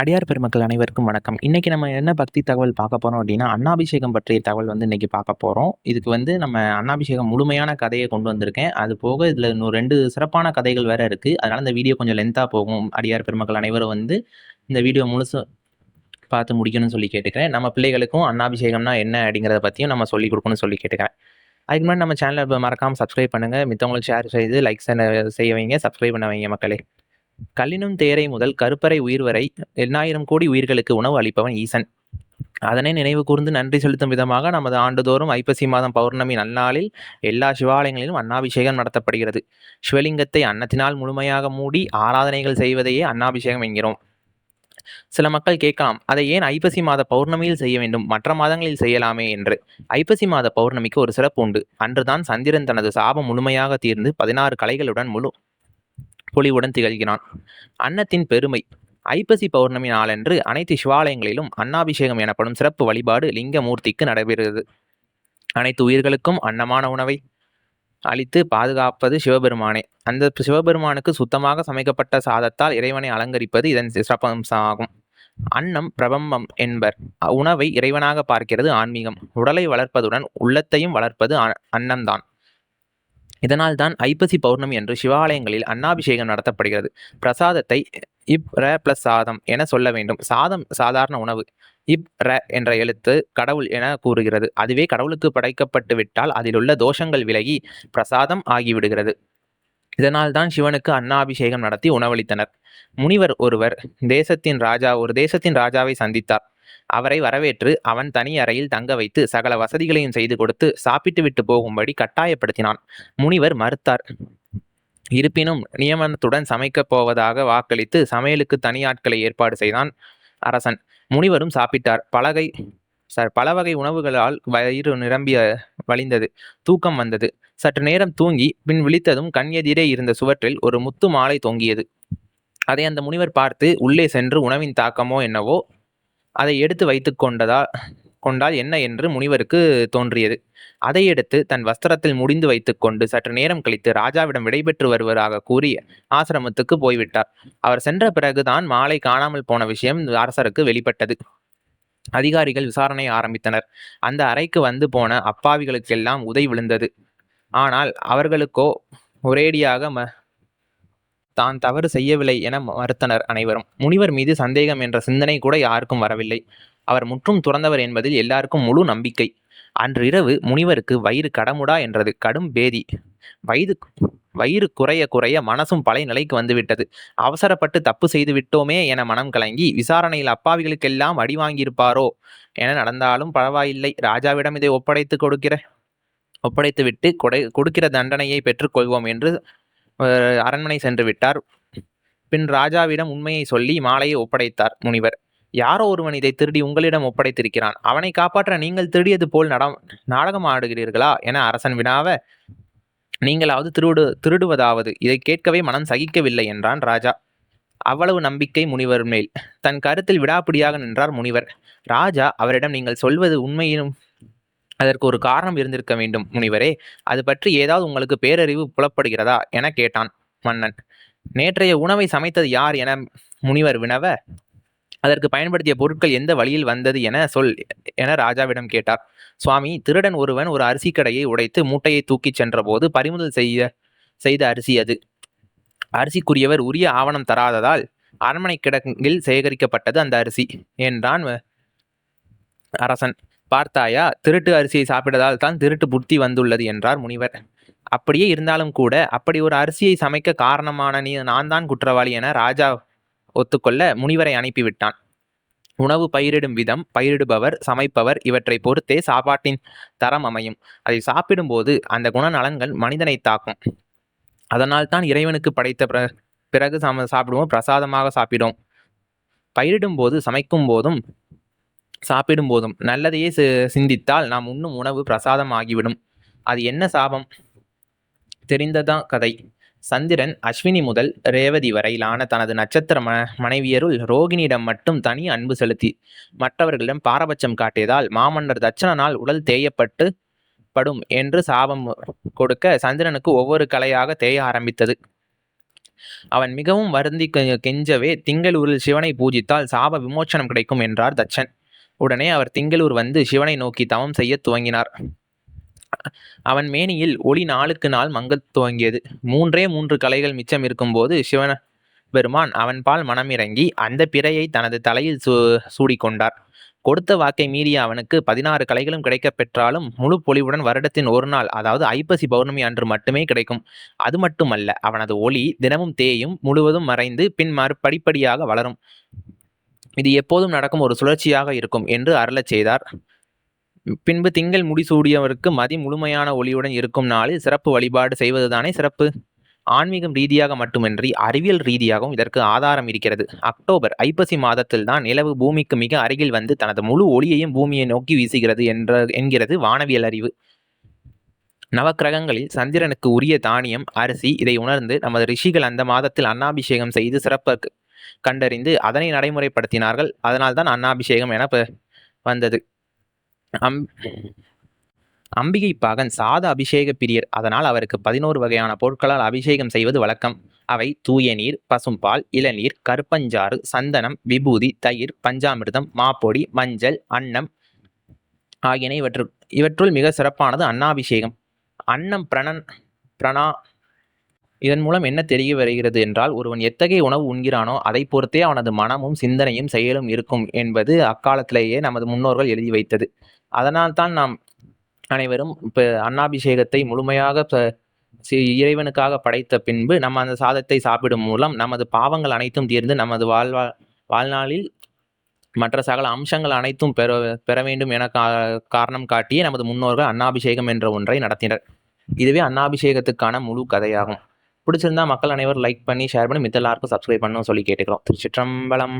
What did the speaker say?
அடியார் பெருமக்கள் அனைவருக்கும் வணக்கம். இன்றைக்கி நம்ம என்ன பக்தி தகவல் பார்க்க போகிறோம் அப்படின்னா அன்னாபிஷேகம் பற்றிய தகவல் வந்து இன்றைக்கி பார்க்க போகிறோம் இதுக்கு வந்து நம்ம அன்னாபிஷேகம் முழுமையான கதையை கொண்டு வந்திருக்கேன். அது போக இதில் இன்னும் ரெண்டு சிறப்பான கதைகள் வேறு இருக்குது அதனால் இந்த வீடியோ கொஞ்சம் லென்த்தாக போகும். அடியார் பெருமக்கள் அனைவரும் வந்து இந்த வீடியோ முழுசு பார்த்து முடிக்கணும்னு சொல்லி கேட்டுக்கிறேன். நம்ம பிள்ளைகளுக்கும் அன்னாபிஷேகம்னா என்ன அப்படிங்கிறத பற்றியும் நம்ம சொல்லி கொடுக்கணும்னு சொல்லி கேட்டுக்கிறேன். அதுக்கு முன்னாடி நம்ம சேனலை மறக்காமல் சப்ஸ்கிரைப் பண்ணுங்கள் மித்தவங்களுக்கு ஷேர் செய்து லைக் செய்ய வைங்க. சப்ஸ்கிரைப் பண்ண வைங்க மக்களே. கல்லினும் தேரை முதல் கருப்பறை உயிர் வரை எண்ணாயிரம் கோடி உயிர்களுக்கு உணவு அளிப்பவன் ஈசன். அதனை நினைவு கூர்ந்து நன்றி செலுத்தும் விதமாக நமது ஆண்டுதோறும் ஐப்பசி மாதம் பௌர்ணமி நன்னாளில் எல்லா சிவாலயங்களிலும் அன்னாபிஷேகம் நடத்தப்படுகிறது. சிவலிங்கத்தை அன்னத்தினால் முழுமையாக மூடி ஆராதனைகள் செய்வதையே அன்னாபிஷேகம் என்கிறோம். சில மக்கள் கேட்கலாம் அதை ஏன் ஐப்பசி மாத பௌர்ணமியில் செய்ய வேண்டும்? மற்ற மாதங்களில் செய்யலாமே என்று. ஐப்பசி மாத பௌர்ணமிக்கு ஒரு சிறப்பு உண்டு. அன்றுதான் சந்திரன் தனது சாபம் முழுமையாக தீர்ந்து பதினாறு கலைகளுடன் முழு பொலிவுடன் திகழ்கிறான். அன்னத்தின் பெருமை ஐப்பசி பௌர்ணமி நாளன்று அனைத்து சிவாலயங்களிலும் அன்னாபிஷேகம் எனப்படும் சிறப்பு வழிபாடு லிங்கமூர்த்திக்கு நடைபெறுகிறது. அனைத்து உயிர்களுக்கும் அன்னமான உணவை அளித்து பாதுகாப்பது சிவபெருமானே. அந்த சிவபெருமானுக்கு சுத்தமாக சமைக்கப்பட்ட சாதத்தால் இறைவனை அலங்கரிப்பது இதன் சிறப்பம்சமாகும். அன்னம் பிரபம்பம் என்பர். உணவை இறைவனாக பார்க்கிறது ஆன்மீகம். உடலை வளர்ப்பதுடன் உள்ளத்தையும் வளர்ப்பது அன்னம்தான். இதனால் தான் ஐப்பசி பௌர்ணமி என்று சிவாலயங்களில் அன்னாபிஷேகம் நடத்தப்படுகிறது. பிரசாதத்தை இப் ர பிளஸ் சாதம் என சொல்ல வேண்டும். சாதம் சாதாரண உணவு இப் ர என்ற எழுத்து கடவுள் என கூறுகிறது. அதுவே கடவுளுக்கு படைக்கப்பட்டு விட்டால் அதிலுள்ள தோஷங்கள் விலகி பிரசாதம் ஆகிவிடுகிறது. இதனால் தான் சிவனுக்கு அன்னாபிஷேகம் நடத்தி உணவளித்தனர். முனிவர் ஒருவர் தேசத்தின் ராஜா ஒரு தேசத்தின் ராஜாவை சந்தித்தார். அவரை வரவேற்று அவன் தனி அறையில் தங்க வைத்து சகல வசதிகளையும் செய்து கொடுத்து சாப்பிட்டு விட்டு போகும்படி கட்டாயப்படுத்தினான். முனிவர் மறுத்தார் இருப்பினும் நியமனத்துடன் சமைக்கப் போவதாக வாக்களித்து சமையலுக்கு தனி ஆட்களை ஏற்பாடு செய்தான் அரசன். முனிவரும் சாப்பிட்டார். பலகை சார் பல வகை உணவுகளால் வயிறு நிரம்பிய வழிந்தது. தூக்கம் வந்தது. சற்று நேரம் தூங்கி பின் விழித்ததும் கண் எதிரே இருந்த சுவற்றில் ஒரு முத்து மாலை தொங்கியது. அதை அந்த முனிவர் பார்த்து உள்ளே சென்று உணவின் தாக்கமோ என்னவோ அதை எடுத்து வைத்து கொண்டதா கொண்டால் என்ன என்று முனிவருக்கு தோன்றியது. அதை எடுத்து தன் வஸ்திரத்தில் முடிந்து வைத்துக்கொண்டு சற்று நேரம் கழித்து ராஜாவிடம் விடைபெற்று வருவதாக கூறி ஆசிரமத்துக்கு போய்விட்டார். அவர் சென்ற பிறகுதான் மாலை காணாமல் போன விஷயம் அரசருக்கு வெளிப்பட்டது. அதிகாரிகள் விசாரணை ஆரம்பித்தனர். அந்த அறைக்கு வந்து போன அப்பாவிகளுக்கெல்லாம் உதை விழுந்தது. ஆனால் அவர்களுக்கோ ஒரேடியாக ம தான் தவறு செய்யவில்லை என மறுத்தனர் அனைவரும். முனிவர் மீது சந்தேகம் என்ற சிந்தனை கூட யாருக்கும் வரவில்லை. அவர் முற்றும் துறந்தவர் என்பதில் எல்லாருக்கும் முழு நம்பிக்கை. அன்று இரவு முனிவருக்கு வயிறு கடமுடா என்றது. கடும் பேதி. வயது வயிறு குறைய குறைய மனசும் பழைய நிலைக்கு வந்துவிட்டது. அவசரப்பட்டு தப்பு செய்து விட்டோமே என மனம் கலங்கி விசாரணையில் அப்பாவிகளுக்கெல்லாம் அடி வாங்கியிருப்பாரோ என நடந்தாலும் பரவாயில்லை. ராஜாவிடம் இதை ஒப்படைத்து கொடுக்கிற ஒப்படைத்துவிட்டு கொடை கொடுக்கிற தண்டனையை பெற்றுக்கொள்வோம் என்று அரண்மனை சென்று விட்டார். பின் ராஜாவிடம் உண்மையை சொல்லி மாலையை ஒப்படைத்தார் முனிவர். யாரோ ஒருவன் இதை திருடி உங்களிடம் ஒப்படைத்திருக்கிறான். அவனை காப்பாற்ற நீங்கள் திருடியது போல் நட நாடகம் ஆடுகிறீர்களா? என அரசன் வினாவ நீங்களாவது திருடு திருடுவதாவது. இதை கேட்கவே மனம் சகிக்கவில்லை என்றான் ராஜா. அவ்வளவு நம்பிக்கை முனிவர் மேல். தன் கருத்தில் விடாப்பிடியாக நின்றார் முனிவர். ராஜா அவரிடம் நீங்கள் சொல்வது உண்மையிலும் அதற்கு ஒரு காரணம் இருந்திருக்க வேண்டும் முனிவரே. அது பற்றி ஏதாவது உங்களுக்கு பேரறிவு புலப்படுகிறதா? என கேட்டான் மன்னன். நேற்றைய உணவை சமைத்தது யார் என முனிவர் வினவ அதற்கு பயன்படுத்திய பொருட்கள் எந்த வழியில் வந்தது என சொல் என ராஜாவிடம் கேட்டார். சுவாமி திருடன் ஒருவன் ஒரு அரிசி கடையை உடைத்து மூட்டையை தூக்கிச் சென்றபோது பறிமுதல் செய்ய செய்த அரிசி அது. அரிசிக்குரியவர் உரிய ஆவணம் தராததால் அரண்மனை கிடங்கில் சேகரிக்கப்பட்டது அந்த அரிசி என்றான் அரசன். பார்த்தாயா? திருட்டு அரிசியை சாப்பிட்டதால் தான் திருட்டு புத்தி வந்துள்ளது என்றார் முனிவர். அப்படியே இருந்தாலும் கூட அப்படி ஒரு அரிசியை சமைக்க காரணமான நீ நான் தான் குற்றவாளி என ராஜா ஒத்துக்கொள்ள முனிவரை அனுப்பிவிட்டான். உணவு பயிரிடும் விதம் பயிரிடுபவர் சமைப்பவர் இவற்றை பொறுத்தே சாப்பாட்டின் தரம் அமையும். அதை சாப்பிடும்போது அந்த குணநலன்கள் மனிதனை தாக்கும். அதனால் தான் இறைவனுக்கு படைத்த பிறகு சம சாப்பிடுவோம் பிரசாதமாக சாப்பிடும் பயிரிடும் போது சமைக்கும் போதும் சாப்பிடும் போதும் நல்லதையே சிந்தித்தால் நாம் உண்ணும் உணவு பிரசாதம் ஆகிவிடும் அது என்ன சாபம்? தெரிந்ததான் கதை. சந்திரன் அஸ்வினி முதல் ரேவதி வரையிலான தனது நட்சத்திர ம மனைவியருள் ரோகிணியிடம் மட்டும் தனி அன்பு செலுத்தி மற்றவர்களிடம் பாரபட்சம் காட்டியதால் மாமன்னர் தட்சணனால் உடல் தேயப்பட்டு படும் என்று சாபம் கொடுக்க சந்திரனுக்கு ஒவ்வொரு கலையாக தேய ஆரம்பித்தது. அவன் மிகவும் வருந்தி கெ- கெஞ்சவே திங்களூரில் சிவனை பூஜித்தால் சாப விமோச்சனம் கிடைக்கும் என்றார் தச்சன் உடனே அவர் திங்களூர் வந்து சிவனை நோக்கி தவம் செய்யத் துவங்கினார். அவன் மேனியில் ஒளி நாளுக்கு நாள் மங்கத் துவங்கியது. மூன்றே மூன்று கலைகள் மிச்சம் இருக்கும்போது சிவன பெருமான் அவன்பால் மனமிறங்கி அந்த பிறையை தனது தலையில் சூ சூடிக்கொண்டார். கொடுத்த வாக்கை மீறிய அவனுக்கு பதினாறு கலைகளும் கிடைக்கப் பெற்றாலும் முழு பொலிவுடன் வருடத்தின் ஒரு நாள் அதாவது ஐப்பசி பௌர்ணமி அன்று மட்டுமே கிடைக்கும். அது மட்டுமல்ல அவனது ஒளி தினமும் தேயும் முழுவதும் மறைந்து பின் மறு படிப்படியாக வளரும். இது எப்போதும் நடக்கும் ஒரு சுழற்சியாக இருக்கும் என்று அருளச் செய்தார். பின்பு திங்கள் முடிசூடியவருக்கு மதி முழுமையான ஒளியுடன் இருக்கும் நாளில் சிறப்பு வழிபாடு செய்வதுதானே சிறப்பு? ஆன்மீகம் ரீதியாக மட்டுமின்றி அறிவியல் ரீதியாகவும் இதற்கு ஆதாரம் இருக்கிறது. அக்டோபர் ஐப்பசி மாதத்தில் தான் நிலவு பூமிக்கு மிக அருகில் வந்து தனது முழு ஒளியையும் பூமியை நோக்கி வீசுகிறது என்ற என்கிறது வானவியல் அறிவு. நவக்கிரகங்களில் சந்திரனுக்கு உரிய தானியம் அரிசி இதை உணர்ந்து நமது ரிஷிகள் அந்த மாதத்தில் அன்னாபிஷேகம் செய்து சிறப்பு கண்டறிந்து அதனை நடைமுறைப்படுத்தினார்கள். அதனால்தான் அன்னாபிஷேகம் என வந்தது. அம் அம்பிகை பாகன் சாத அபிஷேக பிரியர். அதனால் அவருக்கு பதினோரு வகையான பொருட்களால் அபிஷேகம் செய்வது வழக்கம். அவை தூய நீர் பசும்பால் இளநீர் கருப்பஞ்சாறு சந்தனம் விபூதி தயிர் பஞ்சாமிர்தம் மாப்பொடி மஞ்சள் அன்னம் ஆகியன இவற்று இவற்றுள் மிக சிறப்பானது அன்னாபிஷேகம். அன்னம் பிரணன் பிரணா இதன் மூலம் என்ன தெரிய வருகிறது என்றால் ஒருவன் எத்தகைய உணவு உண்கிறானோ அதை பொறுத்தே அவனது மனமும் சிந்தனையும் செயலும் இருக்கும் என்பது அக்காலத்திலேயே நமது முன்னோர்கள் எழுதி வைத்தது. அதனால்தான் நாம் அனைவரும் இப்போ அன்னாபிஷேகத்தை முழுமையாக இறைவனுக்காக படைத்த பின்பு நம்ம அந்த சாதத்தை சாப்பிடும் மூலம் நமது பாவங்கள் அனைத்தும் தீர்ந்து நமது வாழ்வா வாழ்நாளில் மற்ற சகல அம்சங்கள் அனைத்தும் பெற பெற வேண்டும் என கா காரணம் காட்டியே நமது முன்னோர்கள் அன்னாபிஷேகம் என்ற ஒன்றை நடத்தினர். இதுவே அன்னாபிஷேகத்துக்கான முழு கதையாகும். பிடிச்சிருந்தா மக்கள் அனைவரும் லைக் பண்ணி ஷேர் பண்ணி மித்த எல்லாருக்கும் சப்ஸ்கிரைப் பண்ணணும் சொல்லி கேட்டுக்கிறோம். திருச்சிற்றம்பலம்.